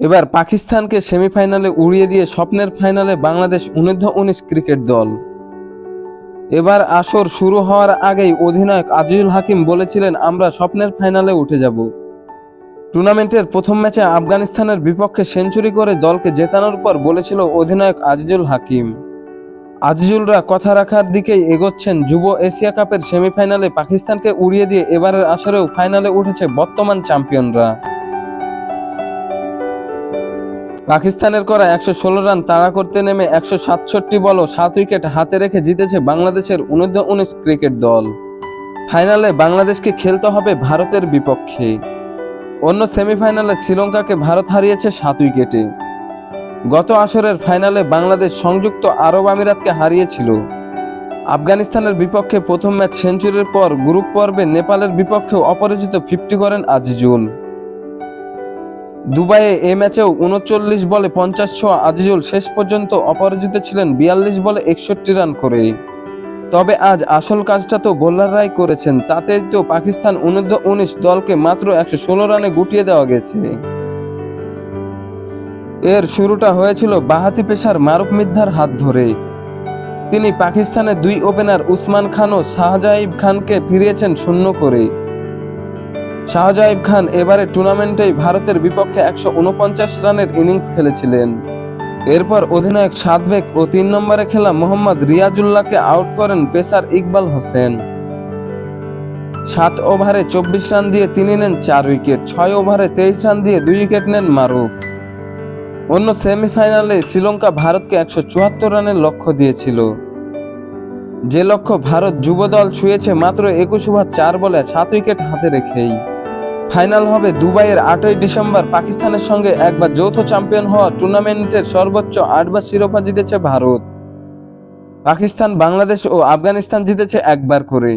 এবার পাকিস্তানকে সেমিফাইনালে উড়িয়ে দিয়ে স্বপ্নের ফাইনালে বাংলাদেশ অনূর্ধ্ব উনিশ ক্রিকেট দল। এবার আসর শুরু হওয়ার আগেই অধিনায়ক আজিজুল হাকিম বলেছিলেন, আমরা স্বপ্নের ফাইনালে উঠে যাব। টুর্নামেন্টের প্রথম ম্যাচে আফগানিস্তানের বিপক্ষে সেঞ্চুরি করে দলকে জেতানোর পর বলেছিল অধিনায়ক আজিজুল হাকিম। আজিজুলরা কথা রাখার দিকেই এগোচ্ছেন যুব এশিয়া কাপের সেমিফাইনালে পাকিস্তানকে উড়িয়ে দিয়ে এবারের আসরেও ফাইনালে উঠেছে বর্তমান চ্যাম্পিয়নরা। পাকিস্তানের করা একশো ষোলো রান তাড়া করতে নেমে একশো সাতষট্টি বল সাত উইকেট হাতে রেখে জিতেছে বাংলাদেশের অনূর্ধ্ব উনিশ ক্রিকেট দল। ফাইনালে বাংলাদেশকে খেলতে হবে ভারতের বিপক্ষে। অন্য সেমিফাইনালে শ্রীলঙ্কাকে ভারত হারিয়েছে সাত উইকেটে। গত আসরের ফাইনালে বাংলাদেশ সংযুক্ত আরব আমিরাতকে হারিয়েছিল। আফগানিস্তানের বিপক্ষে প্রথম ম্যাচ সেঞ্চুরির পর গ্রুপ পর্বে নেপালের বিপক্ষেও অপরাজিত ফিফটি করেন আজিজুল। দুবাইয়ে এ ম্যাচেও উনচল্লিশ বলে পঞ্চাশ ছোঁয়া আজিজুল শেষ পর্যন্ত অপরাজিত ছিলেন বিয়াল্লিশ বলে একষট্টি রান করে। তবে আজ আসল কাজটা তো বোলাররাই করেছেন, তাতেই তো পাকিস্তান উনিশ দলকে মাত্র একশো ষোলো রানে গুটিয়ে দেওয়া গেছে। এর শুরুটা হয়েছিল বাহাতি পেশার মারুফ মিদ্ধার হাত ধরে। তিনি পাকিস্তানের দুই ওপেনার উসমান খান ও শাহজাহিব খানকে ফিরিয়েছেন শূন্য করে। শাহজাহিব খান এবারে টুর্নামেন্টেই ভারতের বিপক্ষে একশো উনপঞ্চাশ রানের ইনিংস খেলেছিলেন। এরপর অধিনায়ক সাদবেক ও তিন নম্বরে খেলা মোহাম্মদ রিয়াজুল্লাহকে আউট করেন পেসার ইকবাল হোসেন। সাত ওভারে চব্বিশ রান দিয়ে তিনি নেন চার উইকেট, ছয় ওভারে তেইশ রান দিয়ে দুই উইকেট নেন মারুফ। অন্য সেমিফাইনালে শ্রীলঙ্কা ভারতকে একশো চুয়াত্তর রানের লক্ষ্য দিয়েছিল। যে লক্ষ্য ভারত যুব দল ছুঁয়েছে মাত্র একুশ ওভার চার বলে সাত উইকেট হাতে রেখেই। ফাইনাল হবে দুবাইয়ের আটই ডিসেম্বর, পাকিস্তানের সঙ্গে একবার যৌথ চ্যাম্পিয়ন হওয়া টুর্নামেন্টের সর্বোচ্চ আটবার শিরোপা জিতেছে ভারত। পাকিস্তান, বাংলাদেশ ও আফগানিস্তান জিতেছে একবার করে।